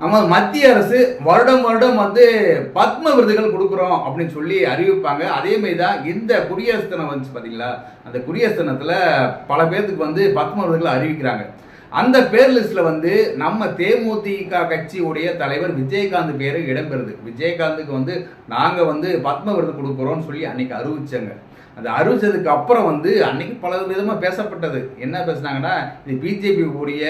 நம்ம மத்திய அரசு வருடம் வருடம் வந்து பத்ம விருதுகள் கொடுக்குறோம் அப்படின்னு சொல்லி அறிவிப்பாங்க. அதே மாதிரி தான் இந்த குடியரசு தினம் வந்துச்சு பார்த்தீங்களா அந்த குடியரசு தினத்தில் பல பேர்த்துக்கு வந்து பத்ம விருதுகளை அறிவிக்கிறாங்க. அந்த பேர் லிஸ்ட்ல வந்து நம்ம தேமுதிக கட்சியுடைய தலைவர் விஜயகாந்த் பேரு இடம்பெறுது. விஜயகாந்துக்கு வந்து நாங்க வந்து பத்ம விருது கொடுக்குறோம்னு சொல்லி அன்னைக்கு அறிவிச்சாங்க. அது அறிவிச்சதுக்கு அப்புறம் வந்து அன்னைக்கு பல விதமாக பேசப்பட்டது. என்ன பேசுனாங்கன்னா இது பிஜேபி உடைய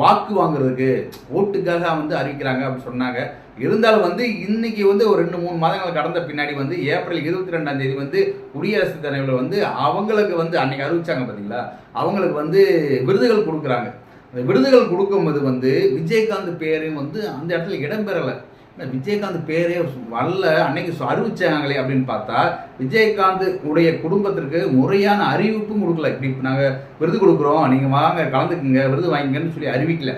வாக்கு வாங்குறதுக்கு ஓட்டுக்காக வந்து அறிவிக்கிறாங்க அப்படின்னு சொன்னாங்க. இருந்தாலும் வந்து இன்னைக்கு வந்து ஒரு ரெண்டு மூணு மாதங்கள் கடந்த பின்னாடி வந்து ஏப்ரல் இருபத்தி ரெண்டாம் தேதி வந்து குடியரசுத் தலைவர் வந்து அவங்களுக்கு வந்து அன்னைக்கு அறிவிச்சாங்க பார்த்தீங்களா அவங்களுக்கு வந்து விருதுகள் கொடுக்குறாங்க. அந்த விருதுகள் கொடுக்கும்போது வந்து விஜயகாந்த் பேரையும் வந்து அந்த இடத்துல இடம்பெறலை விஜயகாந்த் பேரே வரல அன்னைக்கு அறிவிச்சாங்களே அப்படின்னு பார்த்தா விஜயகாந்த் உடைய குடும்பத்திற்கு முறையான அறிவிப்பும் கொடுக்கல. இப்படி இப்போ நாங்கள் விருது கொடுக்குறோம் நீங்கள் வாங்க கலந்துக்குங்க விருது வாங்கிங்கன்னு சொல்லி அறிவிக்கல.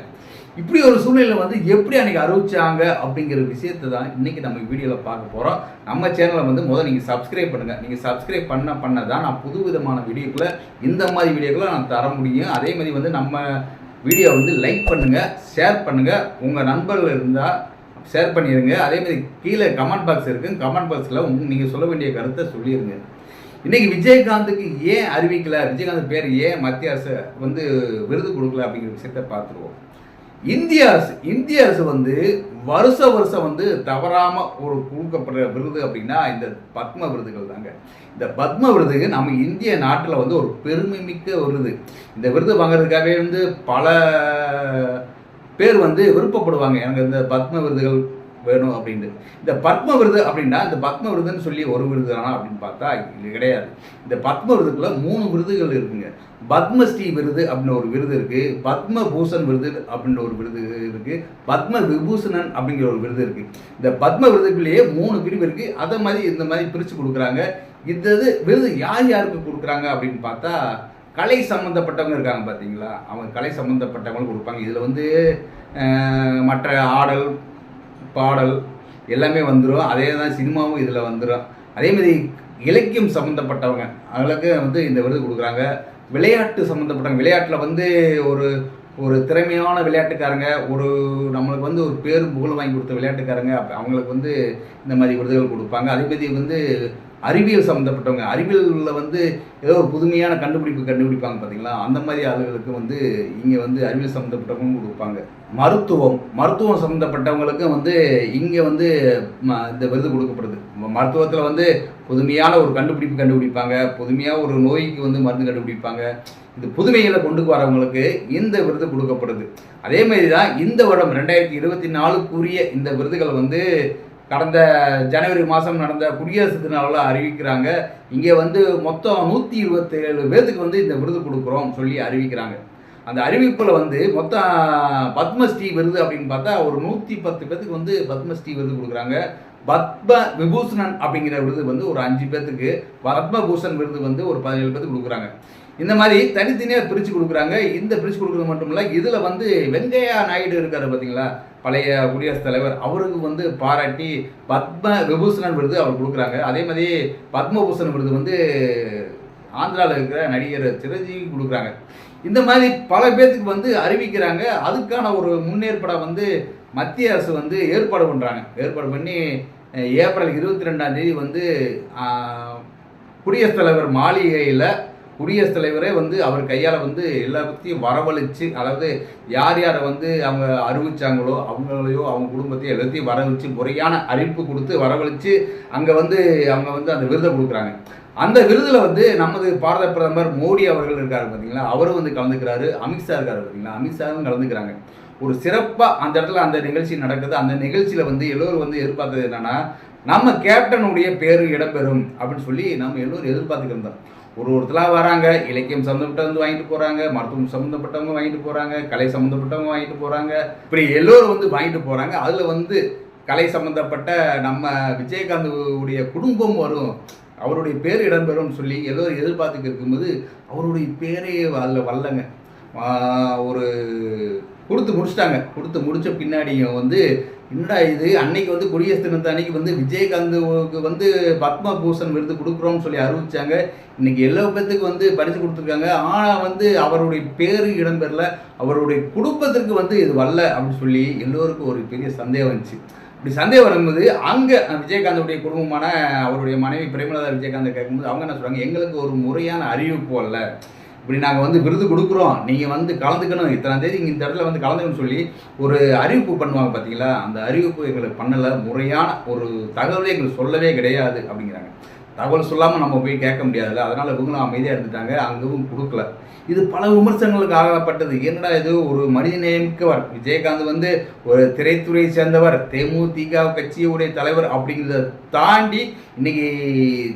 இப்படி ஒரு சூழ்நிலை வந்து எப்படி அன்னைக்கு அறிவிச்சாங்க அப்படிங்கிற விஷயத்தை தான் இன்றைக்கி நம்ம வீடியோவில் பார்க்க போகிறோம் நம்ம சேனலை வந்து முதல் நீங்கள் சப்ஸ்கிரைப் பண்ணுங்கள் நீங்கள் சப்ஸ்கிரைப் பண்ண பண்ண தான் நான் புது விதமான வீடியோக்களை இந்த மாதிரி வீடியோக்களை நான் தர முடியும். அதே மாதிரி வந்து நம்ம வீடியோ வந்து லைக் பண்ணுங்கள் ஷேர் பண்ணுங்கள் உங்கள் நண்பர்கள் இருந்தால் ஷேர் பண்ணிடுங்க அதே மாதிரி கீழே கமெண்ட் பாக்ஸ் இருக்கு. கமெண்ட் பாக்ஸில் உங்க நீங்கள் சொல்ல வேண்டிய கருத்தை சொல்லிடுங்க இன்றைக்கி விஜயகாந்துக்கு ஏன் அறிவிக்கல? விஜயகாந்த் பேர் ஏன் மத்திய அரசு வந்து விருது கொடுக்கல அப்படிங்கிற விஷயத்த பார்த்துருவோம். இந்திய அரசு இந்திய அரசு வந்து வருஷ வருஷம் வந்து தவறாம ஒரு கொடுக்கப்படுற விருது அப்படின்னா இந்த பத்ம விருதுகள் தாங்க. இந்த பத்ம விருது நம்ம இந்திய நாட்டில் வந்து ஒரு பெருமை மிக்க விருது. இந்த விருது வாங்குறதுக்காகவே வந்து பல பேர் வந்து விருப்பப்படுவாங்க. எனக்கு இந்த பத்ம விருதுகள் வேணும் அப்படின்ட்டு. இந்த பத்ம விருது அப்படின்னா இந்த பத்ம விருதுன்னு சொல்லி ஒரு விருது தானா அப்படின்னு பார்த்தா இது கிடையாது. இந்த பத்ம விருதுக்குள்ள மூணு விருதுகள் இருக்குங்க. பத்மஸ்ரீ விருது அப்படின்னு ஒரு விருது இருக்கு. பத்ம பூஷன் விருது அப்படின்னு ஒரு விருது இருக்கு. பத்ம விபூஷணன் அப்படிங்கிற ஒரு விருது இருக்கு. இந்த பத்ம விருதுக்குள்ளேயே மூணு பிரிவு இருக்கு. அதை மாதிரி இந்த மாதிரி பிரித்து கொடுக்குறாங்க. இந்த இது விருது யார் யாருக்கு கொடுக்குறாங்க அப்படின்னு பார்த்தா கலை சம்மந்தப்பட்டவங்க இருக்காங்க பார்த்தீங்களா அவங்க கலை சம்மந்தப்பட்டவங்களும் கொடுப்பாங்க. இதில் வந்து மற்ற ஆடல் பாடல் எல்லாமே வந்துடும் அதே தான் சினிமாவும் இதில் வந்துடும் அதே மாதிரி இலக்கியம் சம்மந்தப்பட்டவங்க அவங்களுக்கு வந்து இந்த விருது கொடுக்குறாங்க. விளையாட்டு சம்மந்தப்பட்டவங்க விளையாட்டில் வந்து ஒரு ஒரு திறமையான விளையாட்டுக்காரங்க ஒரு நம்மளுக்கு வந்து ஒரு பேரும் புகழ் வாங்கி கொடுத்த விளையாட்டுக்காரங்க அவங்களுக்கு வந்து இந்த மாதிரி விருதுகள் கொடுப்பாங்க. அதே மாதிரி வந்து அறிவியல் சம்மந்தப்பட்டவங்க அறிவியலில் வந்து ஏதோ ஒரு புதுமையான கண்டுபிடிப்பு கண்டுபிடிப்பாங்க பார்த்தீங்களா அந்த மாதிரி ஆளுகளுக்கு வந்து இங்கே வந்து அறிவியல் சம்மந்தப்பட்டவங்க கொடுப்பாங்க. மருத்துவம் மருத்துவம் சம்மந்தப்பட்டவங்களுக்கு வந்து இங்கே வந்து ம- இந்த விருது கொடுக்கப்படுது. மருத்துவத்தில் வந்து புதுமையான ஒரு கண்டுபிடிப்பு கண்டுபிடிப்பாங்க. புதுமையாக ஒரு நோய்க்கு வந்து மருந்து கண்டுபிடிப்பாங்க. இந்த புதுமைகளை கொண்டு வரவங்களுக்கு இந்த விருது கொடுக்கப்படுது. அதே மாதிரி தான் இந்த வருடம் ரெண்டாயிரத்தி இருபத்தி நாலுக்குரிய இந்த விருதுகள் வந்து கடந்த ஜனவரி மாதம் நடந்த குடியரசு தினாவில் அறிவிக்கிறாங்க. இங்கே வந்து மொத்தம் நூற்றி இருபத்தி ஏழு பேர்த்துக்கு வந்து இந்த விருது கொடுக்குறோம் சொல்லி அறிவிக்கிறாங்க. அந்த அறிவிப்பில் வந்து மொத்தம் பத்மஸ்ரீ விருது அப்படின்னு பார்த்தா ஒரு நூற்றி பத்து பேர்த்துக்கு வந்து பத்மஸ்ரீ விருது கொடுக்குறாங்க. பத்ம விபூஷணன் அப்படிங்கிற விருது வந்து ஒரு அஞ்சு பேர்த்துக்கு பத்மபூஷன் விருது வந்து ஒரு பதினேழு பேர்த்துக்கு கொடுக்குறாங்க. இந்த மாதிரி தனித்தனியாக பிரித்து கொடுக்குறாங்க. இந்த பிரித்து கொடுக்குறது மட்டும் இல்லை இதில் வந்து வெங்கையா நாயுடு இருக்கார் பார்த்தீங்களா பழைய குடியரசுத் தலைவர். அவருக்கு வந்து பாராட்டி பத்ம விபூஷணன் விருது அவர் கொடுக்குறாங்க. அதே மாதிரி பத்மபூஷன் விருது வந்து ஆந்திராவில் இருக்கிற நடிகர் சிரஞ்சீவி கொடுக்குறாங்க. இந்த மாதிரி பல பேர்த்துக்கு வந்து அறிவிக்கிறாங்க. அதுக்கான ஒரு முன்னேற்பாடாக வந்து மத்திய அரசு வந்து ஏற்பாடு பண்ணுறாங்க ஏற்பாடு பண்ணி ஏப்ரல் இருபத்தி ரெண்டாம் தேதி வந்து குடியரசுத் தலைவர் மாளிகையில் குடியரசுத் தலைவரே வந்து அவர் கையால் வந்து எல்லாத்தையும் வரவழைச்சு அதாவது யார் யாரை வந்து அவங்க அறிவிச்சாங்களோ அவங்களையோ அவங்க குடும்பத்தையும் எல்லாத்தையும் வரவழைச்சு முறையான அறிவிப்பு கொடுத்து வரவழைச்சு அங்கே வந்து அவங்க வந்து அந்த விருதை கொடுக்குறாங்க. அந்த விருதில் வந்து நமது பாரத பிரதமர் மோடி அவர்கள் இருக்காரு பார்த்தீங்களா அவரும் வந்து கலந்துக்கிறாரு. அமித்ஷா இருக்காரு பார்த்தீங்களா அமித்ஷாவும் கலந்துக்கிறாங்க. ஒரு சிறப்பாக அந்த இடத்துல அந்த நிகழ்ச்சி நடக்குது. அந்த நிகழ்ச்சியில் வந்து எல்லோரும் வந்து எதிர்பார்த்தது என்னன்னா நம்ம கேப்டனுடைய பேர் இடம்பெறும் அப்படின்னு சொல்லி நம்ம எல்லோரும் எதிர்பார்த்துக்கிருந்தோம் ஒரு ஒருத்தலாக வராங்க இலக்கியம் சம்மந்தப்பட்டவங்க வந்து வாங்கிட்டு போகிறாங்க மருத்துவம் சம்மந்தப்பட்டவங்க வாங்கிட்டு போகிறாங்க கலை சம்மந்தப்பட்டவங்க வாங்கிட்டு போகிறாங்க இப்படி எல்லோரும் வந்து வாங்கிட்டு போகிறாங்க அதில் வந்து கலை சம்மந்தப்பட்ட நம்ம விஜயகாந்த் உடைய குடும்பம் வரும். அவருடைய பேர் இடம்பெறும்னு சொல்லி எல்லோரும் எதிர்பார்த்துக்கு இருக்கும்போது அவருடைய பேரே அதில் வரலங்க. ஒரு கொடுத்து முடிச்சிட்டாங்க. கொடுத்து முடிச்ச பின்னாடியும் வந்து என்னடா இது? அன்னைக்கு வந்து குடியரசு தினத்து அன்னைக்கு வந்து விஜயகாந்துக்கு வந்து பத்ம பூஷன் விருது கொடுக்குறோம்னு சொல்லி அறிவிச்சாங்க. இன்னைக்கு எல்லா பேத்துக்கு வந்து பரிசு கொடுத்துருக்காங்க. ஆனால் வந்து அவருடைய பேரு இடம்பெறல. அவருடைய குடும்பத்திற்கு வந்து இது வரல அப்படின்னு சொல்லி எல்லோருக்கும் ஒரு பெரிய சந்தேகம் வந்துச்சு. இப்படி சந்தேகம் வரும்போது அங்கே விஜயகாந்தோடைய குடும்பமான அவருடைய மனைவி பிரேமலதா விஜயகாந்தை கேட்கும்போது அவங்க என்ன சொல்கிறாங்க எங்களுக்கு ஒரு முறையான அறிவிப்பு அல்ல இப்படி நாங்கள் வந்து விருது கொடுக்குறோம். நீங்கள் வந்து கலந்துக்கணும். இத்தனை தேதி இந்த இடத்துல வந்து கலந்துக்கணும்னு சொல்லி ஒரு அறிவிப்பு பண்ணுவாங்க பார்த்தீங்களா அந்த அறிவிப்பு எங்களுக்கு பண்ணலை. முறையான ஒரு தகவலே எங்களுக்கு சொல்லவே கிடையாது அப்படிங்கிறாங்க. தகவல் சொல்லாமல் நம்ம போய் கேட்க முடியாதுல்ல? அதனால் இவங்களும் அமைதியாக இருந்துட்டாங்க. அங்கவும் கொடுக்கல. இது பல விமர்சனங்களுக்கு ஆகப்பட்டது என்னடா இது? ஒரு மனித மனிதநேயமிக்கவர் விஜயகாந்த் வந்து ஒரு திரைத்துறையை சேர்ந்தவர் தேமுதிக கட்சியுடைய தலைவர் அப்படிங்கிறத தாண்டி இன்னைக்கு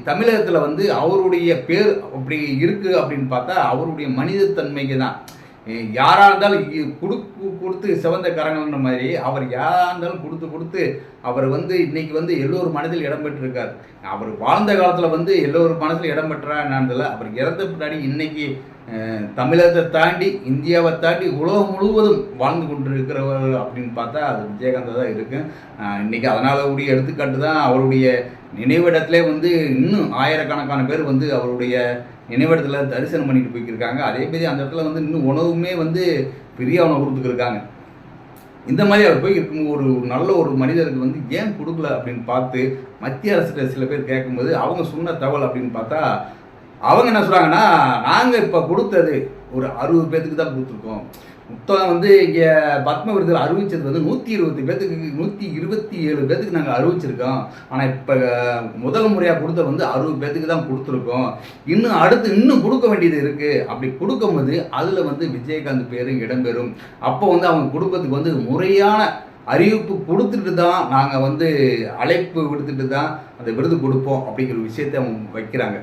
தமிழகத்தில் வந்து அவருடைய பேர் அப்படி இருக்குது அப்படின்னு பார்த்தா அவருடைய மனிதத்தன்மைக்கு தான் யாராக இருந்தாலும் இ- கொடுத்து சிவந்த கரங்கள்ன்ற மாதிரி அவர் யாராக இருந்தாலும் கொடுத்து கொடுத்து அவர் வந்து இன்னைக்கு வந்து எல்லோரும் மனதில் இடம் பெற்றிருக்கார். அவர் வாழ்ந்த காலத்தில் வந்து எல்லோரும் மனதில் இடம் பெற்றான்றதில்ல அவர் இறந்த பின்னாடி இன்னைக்கு தமிழகத்தை தாண்டி இந்தியாவை தாண்டி உலகம் முழுவதும் வாழ்ந்து கொண்டிருக்கிறவர் அப்படின்னு பார்த்தா அது விஜயகாந்த் தான் இருக்கும் இன்றைக்கி அதனால் கூடிய எடுத்துக்காட்டு தான் அவருடைய நினைவிடத்திலே வந்து இன்னும் ஆயிரக்கணக்கான பேர் வந்து அவருடைய நினைவிடத்தில் தரிசனம் பண்ணிட்டு போய்க்கிருக்காங்க அதே மாதிரி அந்த இடத்துல வந்து இன்னும் உணவுமே வந்து பெரிய உணவு கொடுத்துக்கிருக்காங்க. இந்த மாதிரி அவர் போய் இருக்கும் ஒரு நல்ல ஒரு மனிதருக்கு வந்து ஏன் கொடுக்கல அப்படின்னு பார்த்து மத்திய அரசு சில பேர் கேட்கும்போது அவங்க சொன்ன தகவல் அப்படின்னு பார்த்தா அவங்க என்ன சொல்கிறாங்கன்னா நாங்கள் இப்போ கொடுத்தது ஒரு அறுபது பேத்துக்கு தான் கொடுத்துருக்கோம். மொத்தம் வந்து இங்கே பத்ம விருதுகள் அறிவிச்சது வந்து நூற்றி இருபத்தி பேத்துக்கு நூற்றி இருபத்தி ஏழு பேத்துக்கு நாங்கள் அறிவிச்சிருக்கோம். ஆனால் இப்போ முதல் முறையாக கொடுத்த வந்து அறுபது பேத்துக்கு தான் கொடுத்துருக்கோம். இன்னும் அடுத்து இன்னும் கொடுக்க வேண்டியது இருக்குது அப்படி கொடுக்கும்போது அதில் வந்து விஜயகாந்த் பேரும் இடம்பெறும். அப்போ வந்து அவங்க குடும்பத்துக்கு வந்து முறையான அறிவிப்பு கொடுத்துட்டு தான் நாங்கள் வந்து அழைப்பு விடுத்துட்டு தான் அந்த விருது கொடுப்போம் அப்படிங்கிற விஷயத்தை அவங்க வைக்கிறாங்க.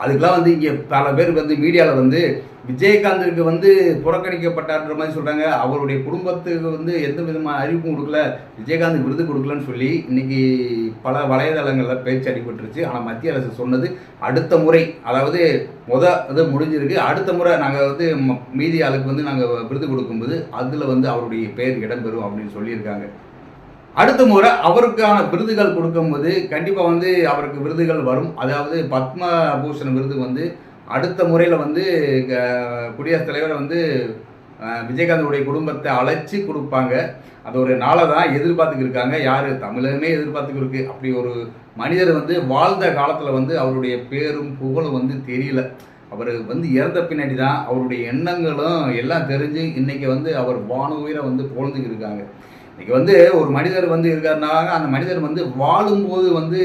அதுக்கெல்லாம் வந்து இங்கே பல பேர் வந்து மீடியாவில் வந்து விஜயகாந்திற்கு வந்து புறக்கணிக்கப்பட்டார்ன்ற மாதிரி சொல்கிறாங்க அவருடைய குடும்பத்துக்கு வந்து எந்த விதமான அறிவிப்பும் கொடுக்கல. விஜயகாந்த் விருது கொடுக்கலன்னு சொல்லி இன்னைக்கு பல வலைதளங்களில் பேச்சு அடிபட்டுருச்சு. ஆனால் மத்திய அரசு சொன்னது அடுத்த முறை அதாவது முத இது முடிஞ்சிருக்கு. அடுத்த முறை நாங்கள் வந்து ம- மீதி ஆளுக்கு வந்து நாங்கள் விருது கொடுக்கும்போது அதில் வந்து அவருடைய பெயர் இடம்பெறும் அப்படின்னு சொல்லியிருக்காங்க. அடுத்த முறை அவருக்கான விருதுகள் கொடுக்கும்போது கண்டிப்பாக வந்து அவருக்கு விருதுகள் வரும். அதாவது பத்ம பூஷன் விருது வந்து அடுத்த முறையில் வந்து க- குடியரசுத் தலைவர் வந்து விஜயகாந்தோடைய குடும்பத்தை அழைச்சி கொடுப்பாங்க. அது ஒரு நாளை தான் எதிர்பார்த்துக்கு இருக்காங்க. யார்? தமிழகமே எதிர்பார்த்துக்கு இருக்கு. அப்படி ஒரு மனிதர் வந்து வாழ்ந்த காலத்தில் வந்து அவருடைய பேரும் புகழும் வந்து தெரியல. அவர் வந்து இறந்த பின்னாடி தான் அவருடைய எண்ணங்களும் எல்லாம் தெரிஞ்சு இன்றைக்கி வந்து அவர் வானுயிரை வந்து புகழ்ந்துக்கு இருக்காங்க. இன்னைக்கு வந்து ஒரு மனிதர் வந்து இருக்காருனா அந்த மனிதர் வந்து வாழும்போது வந்து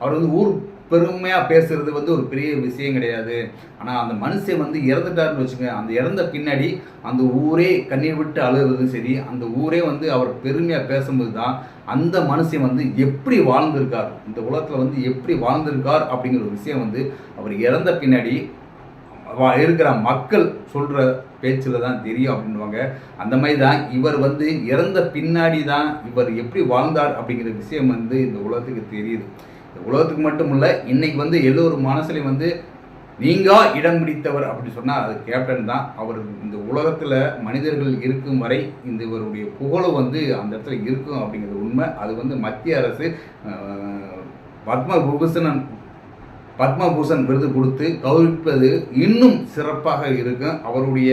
அவர் வந்து ஊர் பெருமையாக பேசுறது வந்து ஒரு பெரிய விஷயம் கிடையாது. ஆனால் அந்த மனுஷன் வந்து இறந்துட்டாருன்னு வச்சுங்க அந்த இறந்த பின்னாடி அந்த ஊரே கண்ணீர் விட்டு அழுகிறதும் சரி அந்த ஊரே வந்து அவர் பெருமையாக பேசும்போது தான் அந்த மனுஷன் வந்து எப்படி வாழ்ந்திருக்கார் இந்த உலகத்தில் வந்து எப்படி வாழ்ந்திருக்கார் அப்படிங்கிற ஒரு விஷயம் வந்து அவர் இறந்த பின்னாடி இருக்கிற மக்கள் சொல்கிற பேச்சில் தான் தெரியும் அப்படின்வாங்க அந்த மாதிரி தான் இவர் வந்து இறந்த பின்னாடி தான் இவர் எப்படி வாழ்ந்தார் அப்படிங்கிற விஷயம் வந்து இந்த உலகத்துக்கு தெரியுது. இந்த உலகத்துக்கு மட்டும் இல்லை இன்னைக்கு வந்து எல்லோரும் மனசுலையும் வந்து நீங்கள் இடம் பிடித்தவர் அப்படி சொன்னால் அது கேப்டன் தான். அவர் இந்த உலகத்தில் மனிதர்கள் இருக்கும் வரை இந்த இவருடைய புகழும் வந்து அந்த இடத்துல இருக்கும் அப்படிங்கிறது உண்மை. அது வந்து மத்திய அரசு பத்ம விபூஷணன் பத்மபூஷன் விருது கொடுத்து கௌரவிப்பது இன்னும் சிறப்பாக இருக்கும். அவருடைய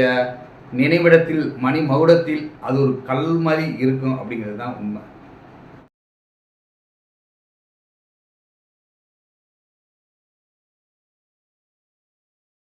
நினைவிடத்தில் மணி மகுடத்தில் அது ஒரு கல்மறி இருக்கும் அப்படிங்கிறது தான் உண்மை.